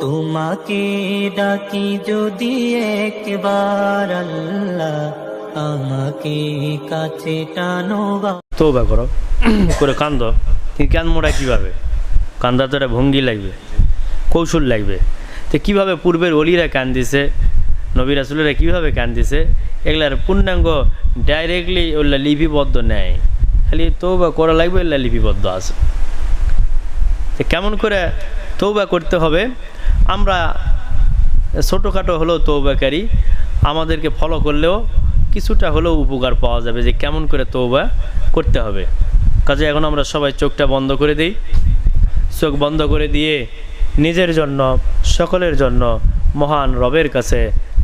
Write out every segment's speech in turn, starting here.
তোমাকে ডাকি যদি একবার আল্লাহ আমাকে কাছে টানো তৌবা করো। করে কান্দ। কিন্তু কান মোড়া কীভাবে? কান্দা তো ভঙ্গি লাগবে। কৌশল লাগবে। তো কীভাবে পূর্বের অলিরা কান দিছে নবী রাসুলেরা কীভাবে কান দিছে এগুলার পূর্ণাঙ্গ ডাইরেক্টলি ওগুলা লিপিবদ্ধ নেয়। খালি তৌবা করা লাগবে এগুলা লিপিবদ্ধ আছে। কেমন করে তৌবা করতে হবে? আমরা ছোটোখাটো হলেও তৌবাকারী আমাদেরকে ফলো করলেও কিছুটা হলেও উপকার পাওয়া যাবে যে কেমন করে তৌবা করতে হবে। কাজে এখন আমরা সবাই চোখটা বন্ধ করে দিই। চোখ বন্ধ করে দিয়ে নিজের জন্য, সকলের জন্য মহান রবের কাছে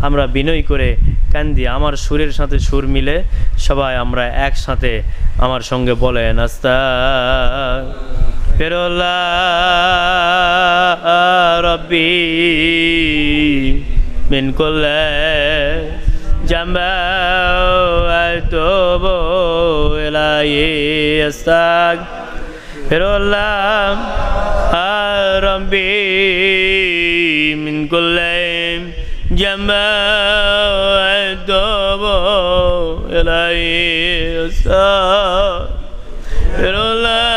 আমরা বিনয় করে কান্দি আমার সুরের সাথে সুর মিলে সবাই আমরা একসাথে আমার সঙ্গে বলেন আস্তা ফেরোল্লা রব্বি মিন করলে জাম্বা তোবো এলাই আস্তাক ফেরোল্লাহ রব্বি মিন করলে জাম্বা তোবো এলাই আস্তাক ফেরোল্লাহ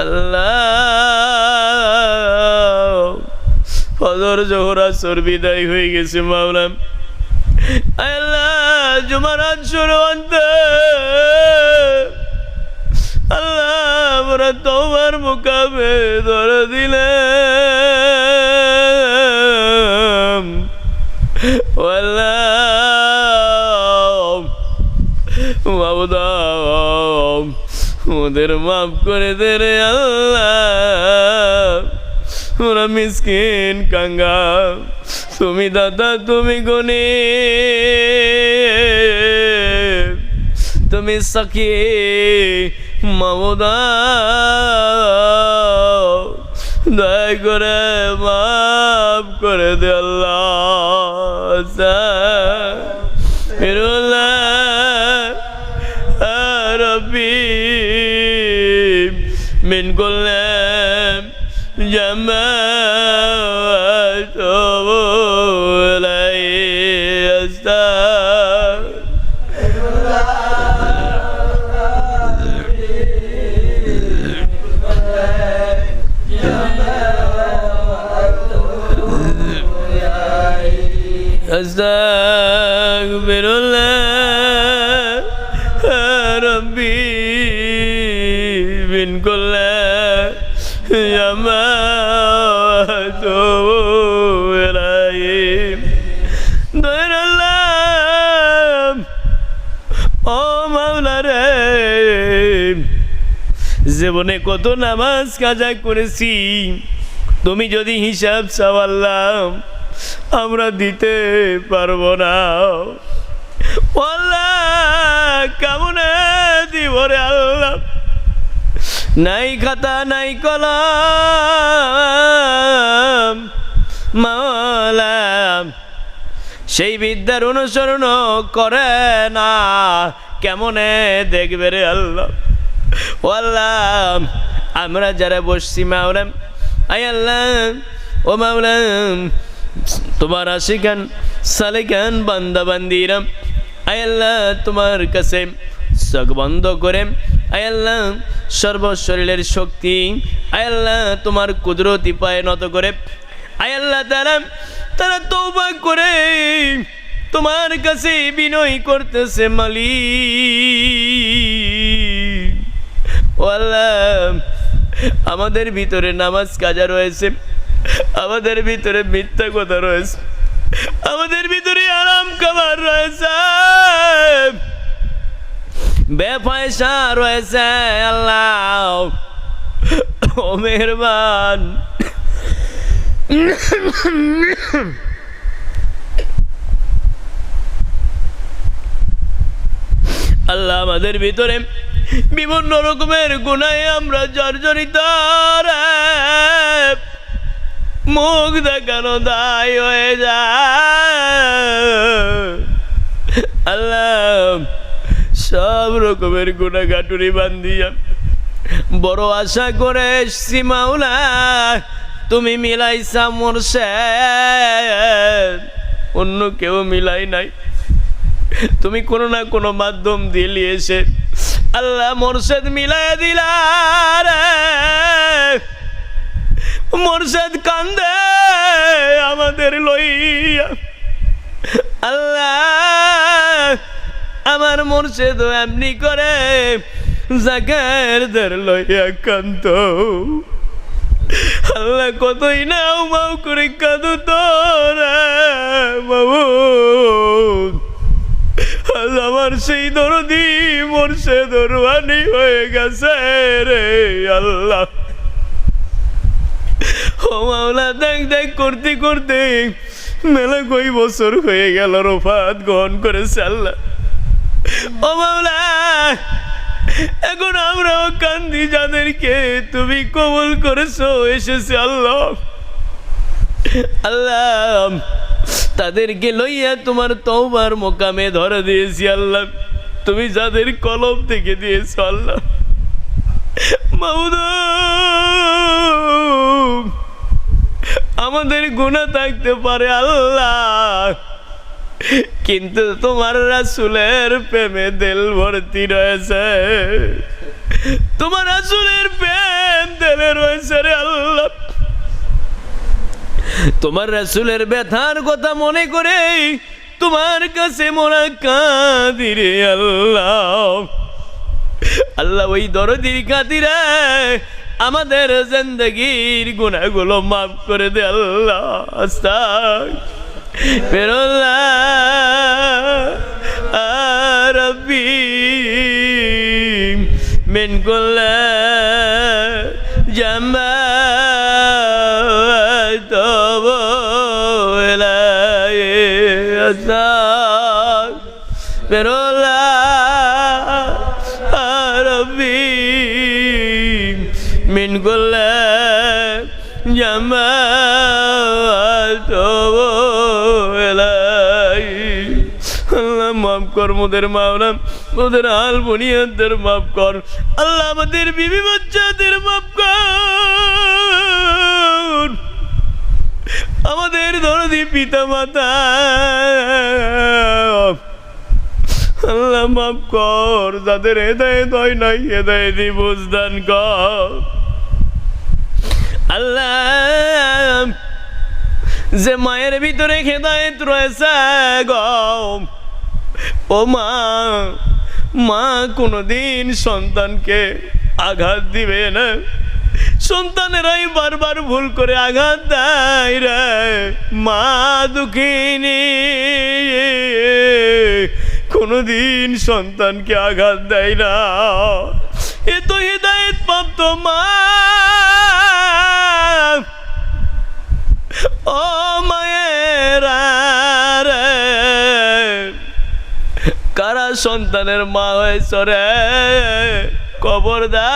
আল্লাহ ফজর জোহরা সর বিদায় হয়ে গেছে মাওলাম আল্লাহ জুমারাত শুরু আল্লাহ আমরা তোমার মুকামে ধরে দিলাম ওদের মাফ করে দে রে আল্লাহ। ওরা মিসকিন কাঙ্গা। তুমি দাদা, তুমি গনে তুমি সখী মামুদা। দয়া করে মাফ করে দে আল্লাহ। ফিরুল্লাহ। من كل جماعة إلي أستغفر أستغفر জীবনে কত নামাজ কাজা করেছি। তুমি যদি হিসাব চাওয়াল্লাম আমরা দিতে পারব না। কেমনে দিব রে আল্লাহ। নাই খাতা, নাই কলম মাওলাম সেই বিদ্যার অনুসরণ করে না, কেমনে দেখবে রে আল্লাহ? আল্লাহ আমরা যারা বসছি মাওলাম আই আল্লাহ ও মাওলাম, তোমার আশিকান, সালেকান বান্দা বান্দিরাম, আয় আল্লাহ তোমার কাছে চোখ বন্ধ করে আয় আল্লাহ সর্বশরীরের শক্তি, আয় আল্লাহ তোমার কুদরতি পায়ে নত করে আয় আল্লাহ তারা তারা তৌবা করে তোমার কাছে বিনয় করতেছে মালিক। আমাদের ভিতরে নামাজ কাজা রয়েছে, আমাদের ভিতরে মিথ্যা কথা রয়েছে, আমাদের ভিতরে আরাম খাবার রয়েছে। বেপয়সা রয়েছে, আল্লাহ। ও আল্লাহ আমাদের ভিতরে বিভিন্ন রকমের গুণায় আমরা জর্জরিত। মুখ দেখানো দায় হয়ে যায়। আল্লাহ, সব রকমের গুণাগাটুরি বান্দিয়া বড় আশা করে এসছি মাওলা, তুমি মিলাইছা মোরশেদ। অন্য কেউ মিলাই নাই। তুমি কোনো না কোনো মাধ্যম দিয়ে এসে আল্লাহ মোরশেদ মিলাই দিলা মোরশেদ কান্দে আমাদের লইয়া। আল্লাহ আমার মোরশেদ এমনি করে জাগারদের লইয়া কান্ত আল্লাহ কতই নাও মাও করে কাঁদু তোরা বাবু। আমার সেই দরদি মোরশে দরওয়ানি হয়ে গেছে রে আল্লাহ। ও মাওলা, দেখ দেখ, করতে করতে মেলা কই বছর হয়ে গেল, রফাত গ্রহণ করেছে আল্লাহ। ও মাওলা, এখন আমরাও কান্দি, যাদেরকে তুমি কবল করেছ, এসেছে আল্লাহ। আল্লাহ তাদেরকে লইয়া তোমার তওবার মোকামে ধরে দিয়েছি আল্লাহ। তুমি যাদের কলম থেকে দিয়েছ আল্লাহ। আমাদের গুণা থাকতে পারে আল্লাহ। কিন্তু তোমার রাসুলের প্রেমে দেল ভর্তি রয়েছে। তোমার রাসুলের প্রেম দেলে রয়েছে রে আল্লাহ। তোমার রাসুলের ব্যথার কথা মনে করে তোমার কাছে মোরা কাঁদি রে আল্লাহ। আল্লাহ ওই দরদির খাতিরে আমাদের জিন্দগির গুণাগুলো মাফ করে দে আল্লাহ আস্তাক ফেরল্লাহ রব্বি من মোদের মাওলাম মোদের আল বুনিয়াদের মাফ কর। আল্লাহ আমাদের বিবি বাচ্চাদের মাফ কর। আমাদের দরদি পিতা মাতা, আল্লাহ মাফ কর, যাদের হেদায়ত হয় নাই হেদায়ত বুঝদান কর। আল্লাহ, যে মায়ের ভিতরে খেদায়ত রয়েছে গম ও মা মা কোনোদিন সন্তানকে আঘাত দিবে না। সন্তানেরাই বারবার ভুল করে আঘাত দেয় রে, মা দুঃখিনী। কোনোদিন সন্তানকে আঘাত দেয় না। এ তো হৃদায়ত প্রাপ্ত মা। ও মায়েরা রে কারা সন্তানের মা হয়েছ রে? কবরদার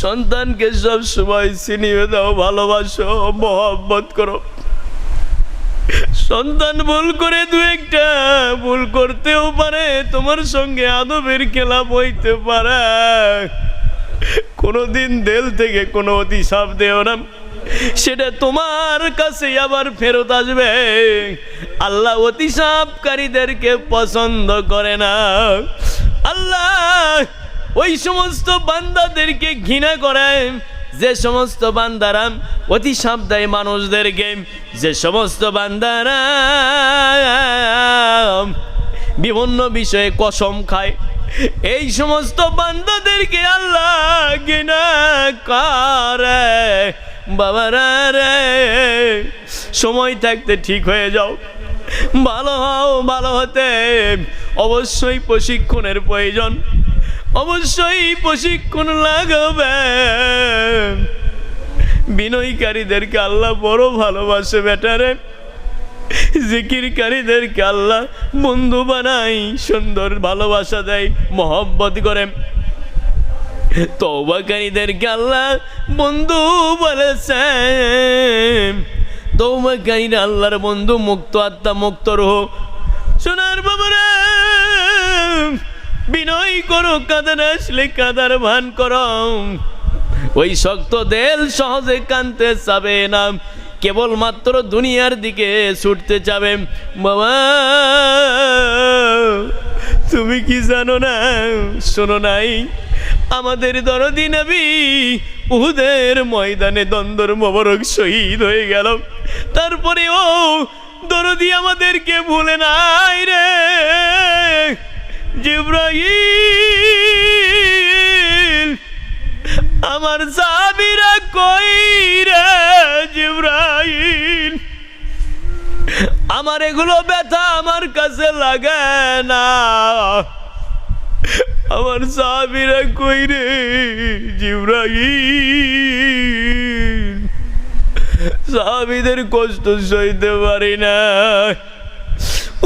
সন্তানকে সব সময় চিনিয়ে দাও, ভালোবাসো, মহব্বত করো। সন্তান ভুল করে দু একটা, ভুল করতেও পারে, তোমার সঙ্গে আদবের খেলা বইতে পারে। কোনোদিন দেল থেকে কোনো অতিসাপ দেও না। সেটা তোমার কাছে আবার ফেরত আসবে। আল্লাহ অতিসাপকারীদেরকে পছন্দ করে না। আল্লাহ ওই সমস্ত বান্দাদেরকে ঘৃণা করে যে সমস্ত বান্দারা অতি সাপ দেয় মানুষদেরকে, যে সমস্ত বান্দারা বিভিন্ন বিষয়ে কসম খায়। এই সমস্ত বান্দাদেরকে আল্লাহ ঘৃণা করে। বাবারা রে, সময় থাকতে ঠিক হয়ে যাও। ভালো হও, ভালো হতে। অবশ্যই প্রশিক্ষণের প্রয়োজন। অবশ্যই প্রশিক্ষণ লাগবে। বিনয়কারীদেরকে আল্লাহ বড় ভালোবাসে বেটারে জিকিরকারীদেরকে আল্লাহ বন্ধু বানাই, সুন্দর ভালোবাসা দেয়, মহব্বত করে। তৌবাকারীদেরকে আল্লাহ বন্ধু বলেছে তৌবা তৌবাকারীরা আল্লাহর বন্ধু, মুক্ত আত্মা, মুক্ত রহ। সোনার বাবারা, বিনয় করো কাদার আসলে কাদার ভান করো। ওই শক্ত দেল সহজে কানতে চাবে না, কেবলমাত্র দুনিয়ার দিকে ছুটতে যাবে বাবা, তুমি কি জানো না, শোনো নাই আমাদের দরদি নবী উহুদের ময়দানে দ্বন্দ্বর মোবারক শহীদ হয়ে গেল। তারপরে ও দরদি আমাদেরকে ভুলে নাই রে। জিব্রাহিম আমার সাবিরা কই রে জিব্রাহিম আমার এগুলো ব্যথা আমার কাছে লাগে না। আমার সাবিরা কই রে? জিব্রাহিম। সাহাবিদের কষ্ট সইতে পারি না।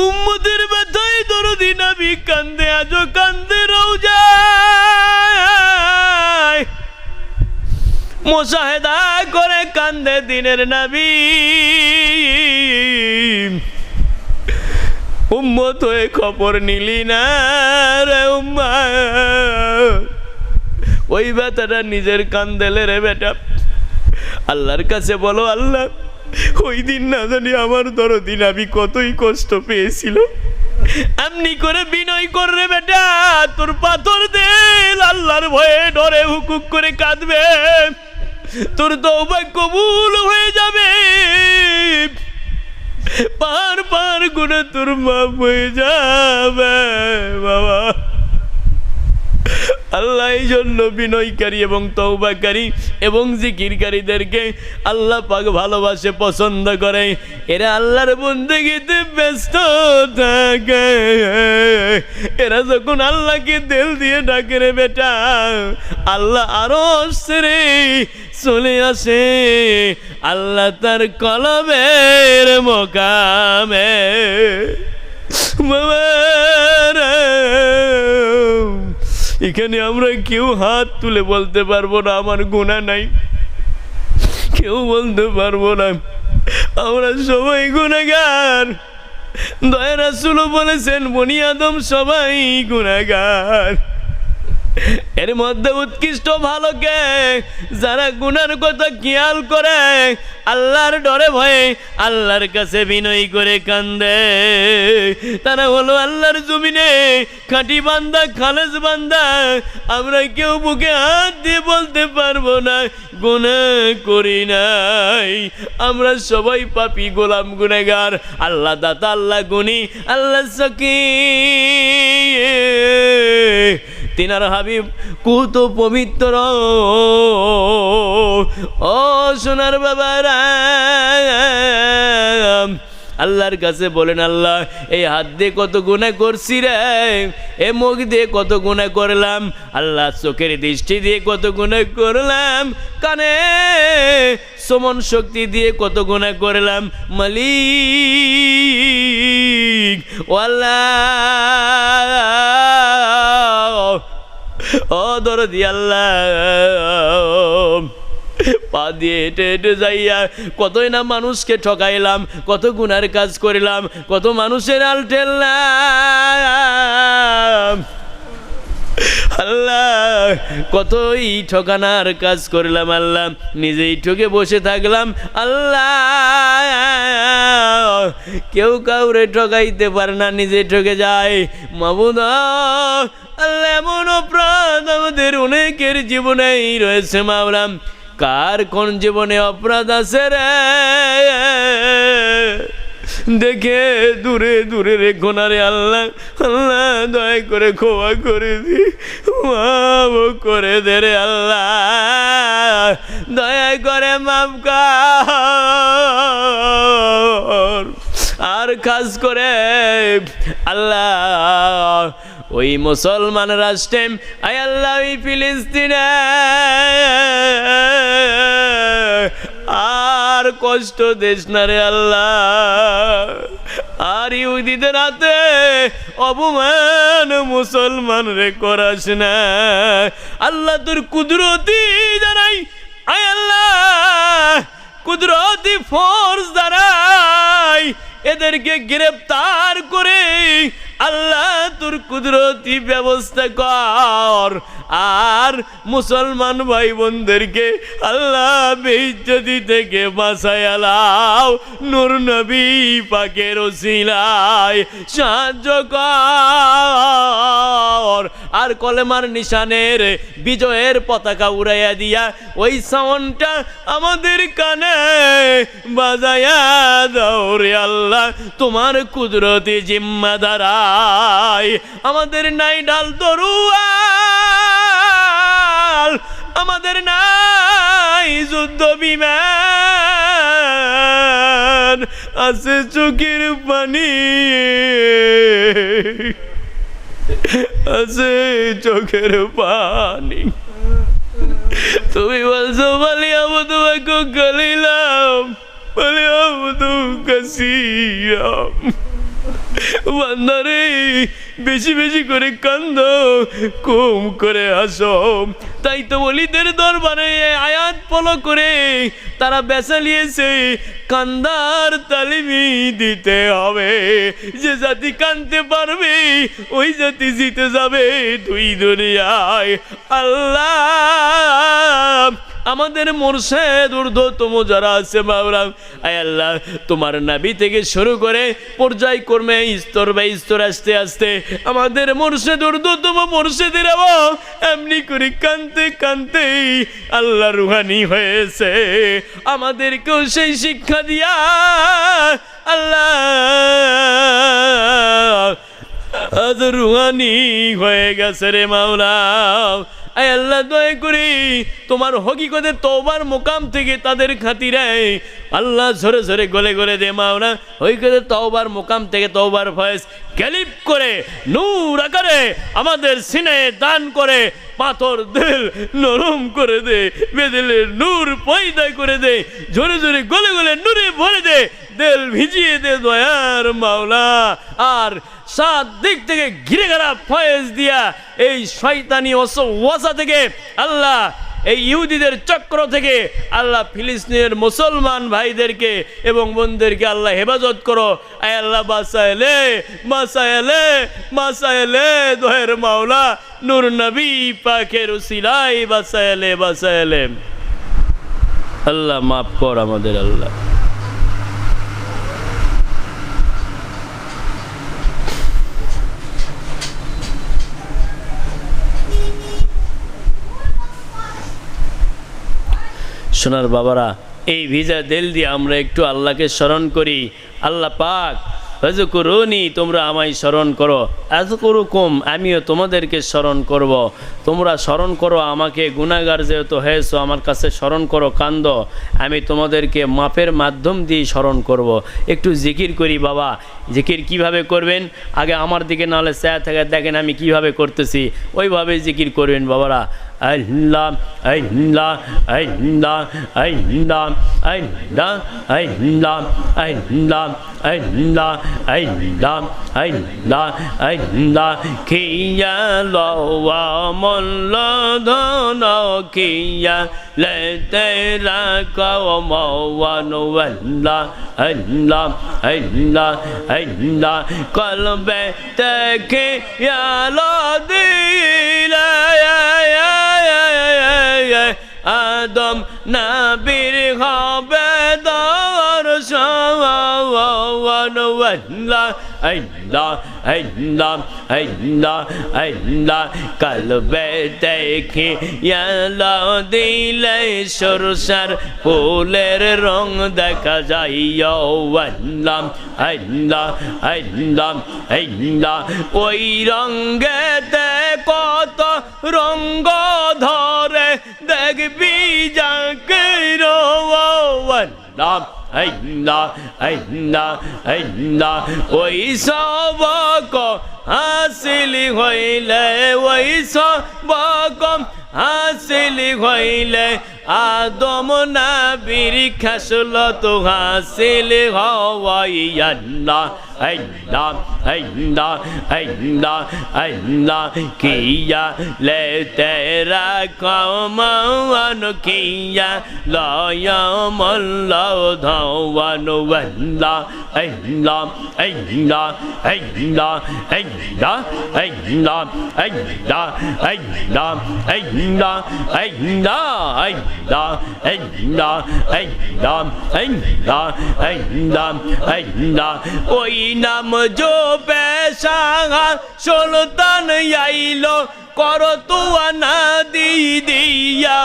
উম্মতের ব্যথায় দরদি নাবি কান্দে, আজও কান্দে রৌজায় মোশাহেদা করে কান্দে দিনের নাবি। উম্মত হয়ে খবর নিলি না রে উম্মা ওই ব্যথাটা নিজের কান্দেলে রে বেটা। আল্লাহর কাছে বলো, আল্লাহ, ওই দিন না জানি আমার দরদিন আমি কতই কষ্ট পেয়েছিল এমনি করে বিনয় কররে বেটা, তোর পাথর দেল আল্লাহর ভয়ে ডরে হুকুক করে কাঁদবে। তোর তৌবা কবুল হয়ে যাবে। পার পার করে তোর মাপ হয়ে যাবে, বাবা। আল্লাহ এই জন্য বিনয়কারী এবং তৌবাকারী এবং জিকিরকারীদেরকে আল্লাহ পাক ভালোবাসে, পছন্দ করে। এরা আল্লাহর বন্দেগীতে ব্যস্ত থাকে। এরা যখন আল্লাহকে দেল দিয়ে ডাকে রে বেটা, আল্লাহ আরও রে চলে আসে, আল্লাহ তার কলমের মোকামে। এখানে আমরা কেউ হাত তুলে বলতে পারব না, আমার গুণা নাই। কেউ বলতে পারব না, আমরা সবাই গুণাগার দয়া রাসুল বলেছেন, বনি আদম সবাই গুণাগার এর মধ্যে উৎকৃষ্ট ভালো কে? যারা গুনার কথা খেয়াল করে, আল্লাহর ডরে ভয়ে আল্লাহর কাছে বিনয় করে কান্দে। তারা হলো আল্লাহর জমিনে খাঁটি বান্দা, খালেজ বান্দা। আমরা কেউ বুকে হাত দিয়ে বলতে পারব না গুণা করি নাই। আমরা সবাই পাপি, গোলাম গুনেগার আল্লাহ দাতা, আল্লাহ গুনি আল্লাহ সকি তিনার হাবিব, কুত পবিত্র। ও সোনার বাবারা, আল্লাহর কাছে বলেন, আল্লাহ, এই হাত দিয়ে কত গুণা করছি রে, এ মুখ দিয়ে কত গুণা করলাম, আল্লাহ চোখের দৃষ্টি দিয়ে কত গুণা করলাম, কানে সমন শক্তি দিয়ে কত গুণা করলাম, মালিক, ও দরদি আল্লাহ পা দিয়ে হেঁটে হেঁটে যাইয়া কতই না মানুষকে ঠকাইলাম, কত গুনার কাজ করিলাম, কত মানুষের আল ঠেললাম। আল্লাহ, কতই ঠকানার কাজ করলাম আল্লাহ, নিজেই ঠকে বসে থাকলাম। আল্লাহ, কেউ কাউরে ঠকাইতে পারে না, নিজে ঠকে যায়। মাবুদ আল্লাহ এমন অপরাধ আমাদের অনেকের জীবনেই রয়েছে মাওলাম কার কোন জীবনে অপরাধ আছে রে? দেখে দূরে দূরে রেখো না আল্লাহ। আল্লাহ দয়া করে ক্ষমা করে দি। মাফ করে দে রে আল্লাহ। দয়া করে মাফ কর। আর খাস করে আল্লাহ ওই মুসলমান রাষ্ট্রে আয় আল্লাহ ওই ফিলিস্তিনে আর কষ্ট দেশ না রে আল্লাহ। আর ইহুদিদের হাতে অপমান মুসলমান রে করাস না। আল্লাহ তোর কুদরতি জানাই, আয় আল্লাহ, কুদরতি ফোর্স দ্বারা এদেরকে গ্রেপ্তার করে আল্লাহ তোর কুদরতি ব্যবস্থা কর। আর মুসলমান ভাই বোনদেরকে আল্লাহ বেইজ্জতি থেকে বাঁচায় আলাও। নূর নবী পাকের ওসিলায় সাহায্য কর। আর কলেমার নিশানের বিজয়ের পতাকা উড়াইয়া দিয়া ওই সাউন্ডটা আমাদের কানে বাজায়া রে আল্লাহ। তোমার কুদরতি জিম্মাদারাই আমাদের নাই ডাল তরুয়াল আমাদের নাই যুদ্ধ বিমান, আছে চোখের পানি। আছে চোখের পানি। তুমি বলছো, বলি আমি তোমাকে গলিলাম, বলি আমি তোমাকে সিয়াম বান্দারে বেশি বেশি করে কান্দ, কম করে আসো তাই তো বলিদের দরবারে আয়াত ফলো করে তারা বেচা নিয়েছে। কান্দার তালিমি দিতে হবে। যে জাতি কানতে পারবে, ওই জাতি জিতে যাবে দুই দুনিয়ায়। আল্লাহ! আমাদের মোরশেদ ঊর্ধ্বতম যারা আছে বাবরাম আয় আল্লাহ, তোমার নাবি থেকে শুরু করে পর্যায়ক্রমে স্তর বাই স্তর আস্তে আস্তে আমাদের মোরশেদ ঊর্ধ্বতম মোরশেদের এমনি করে কানতে কানতে আল্লাহ রুহানি হয়েছে। আমাদেরকেও সেই শিক্ষা দিয়া আল্লাহ রুহানি হয়ে গেছে রে মাওলা আয় আল্লাহ, দয়া করি তোমার হকিকতে তোবার মোকাম থেকে তাদের খাতিরে আল্লাহ ঝরে ঝরে গলে গলে দে মাওলা হকিকতে তওবার মোকাম থেকে তওবার ভয়েস ক্যালিপ করে, নূর আকারে আমাদের সিনে দান করে, পাথর দিল নরম করে দে, বেদিলের নূর পয়দা করে দে, ঝরে ঝরে গলে গলে নূরে ভরে দে, দেল ভিজিয়ে দে দয়ার মাওলা। আর সাত দিক থেকে ঘিরে গেলা ফয়েজ দিয়া এই শয়তানি ওয়াসা থেকে। আল্লাহ এই ইহুদিদের চক্র থেকে আল্লাহ ফিলিস্তিনের মুসলমান ভাইদেরকে এবং বোনদেরকে আল্লাহ হেফাজত করো। আয় আল্লাহ বাসায়লে বাসায়লে বাসায়লে দোহের মাওলা, নূর নবী পাখের উসিলাই বাসায়লে বাসায়লে আল্লাহ মাফ কর আমাদের আল্লাহ। সোনার বাবারা, এই ভিজা দেল দিয়ে আমরা একটু আল্লাহকে স্মরণ করি। আল্লাহ পাক করুনি তোমরা আমায় স্মরণ করো। এত করু কম আমিও তোমাদেরকে স্মরণ করব। তোমরা স্মরণ করো আমাকে গুণাগার যেহেতু হয়েছো, আমার কাছে স্মরণ করো, কান্দ। আমি তোমাদেরকে মাপের মাধ্যম দিয়ে স্মরণ করব। একটু জিকির করি বাবা। জিকির কীভাবে করবেন? আগে আমার দিকে, নাহলে স্যার থাকে দেখেন আমি কীভাবে করতেছি। ওইভাবে জিকির করবেন বাবারা। আল্লাহ আল্লাহ আল্লাহ খিয়া لديلك وموان ولا هلا هلا هلا قلبي تكي يا لدي لا يا يا يا يا আদম নাবির হবে দর সওয়ান আল্লাহ আল্লাহ আল্লাহ আল্লাহ আল্লাহ। কলবে দেখে ইয়ালা দিলে সরসার ফুলের রং দেখা যায় আল্লাহ আল্লাহ আল্লাহ ওই রঙ্গেতে কত রঙ্গ ধরে দেখবি যাকে আল্লাহ আল্লাহ আল্লাহ আল্লাহ ওই সবক হাসিল হইলে ওই সবক হাসিল হইলে আদম নাবির খাসল তো হাসিল হওয়াই আল্লাহ Allah Allah Allah Allah किया ले तेरा कमान किया लाया मल्ला धवन वल्ला अल्ला अल्ला अल्ला अल्ला अल्ला अल्ला अल्ला अल्ला अल्ला अल्ला अल्ला अल्ला अल्ला अल्ला अल्ला ওই নাম জো পেশা সুলতান আইলো কর তুয়া না দি দিয়া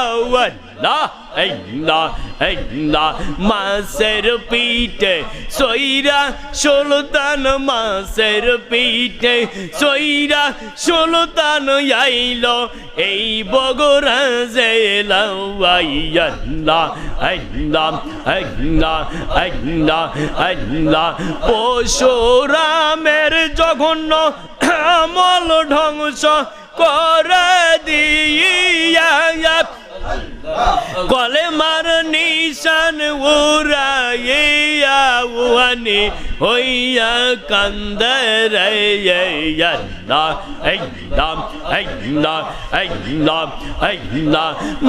মাসের পিঠে সৈরা ষোলতান মাসের পিঠে সৈরা ষোলতান আইল। এই বগরা জেলা পরশুরামের জঘন্য আমল ধ্বংস করে দিয়া কলে মার নিশান উড়াইয়া হইয়া কান্দর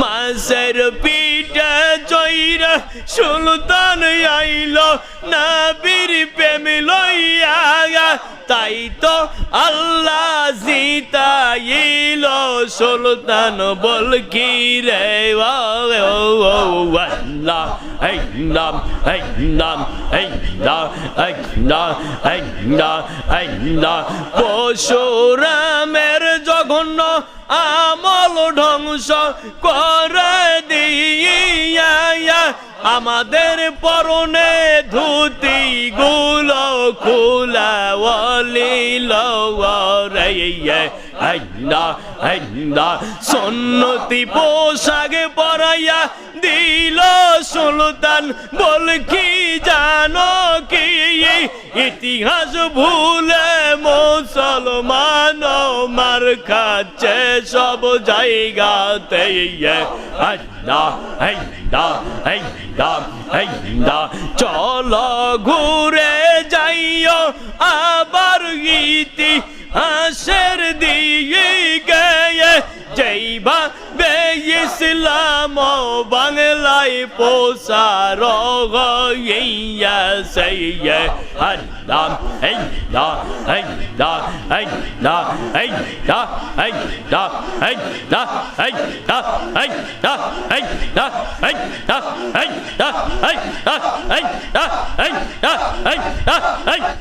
মাসের পিঠে জয়রা সুলতান আইল, নবীর প্রেম লইয়া তাই তো আল্লাহ জিতাইল, সুলতান বল hey, whoa, whoa, whoa, one love, hey, love, hey, love, hey, love, hey, love, hey, love, hey, love, পশুরামের জঘন্য আমল ধ্বংস করে দিয়া আমাদের পরনে ধুতি গুলো খুলা ওলিল রে আল্লাহ আল্লাহ সন্নতি পোশাক পরাইয়া দিল সুলতান। বল কি জানো কি? ইতিহাস ভুলে মুসলমান মার খাচ্ছে সব জায়গাতে আল্লাহ আল্লাহ আল্লাহ আল্লাহ চলো ঘুরে যাইও আবার ইতি হাসের দিয়ে গয়ে যেইবা বে ইসলাম বাংলায় পোসার গইয়া সেই আল্লাহ আল্লাহ আল্লাহ আল্লাহ আল্লাহ আল্লাহ আল্লাহ আল্লাহ আল্লাহ আল্লাহ আল্লাহ আল্লাহ আল্লাহ আল্লাহ আল্লাহ আল্লাহ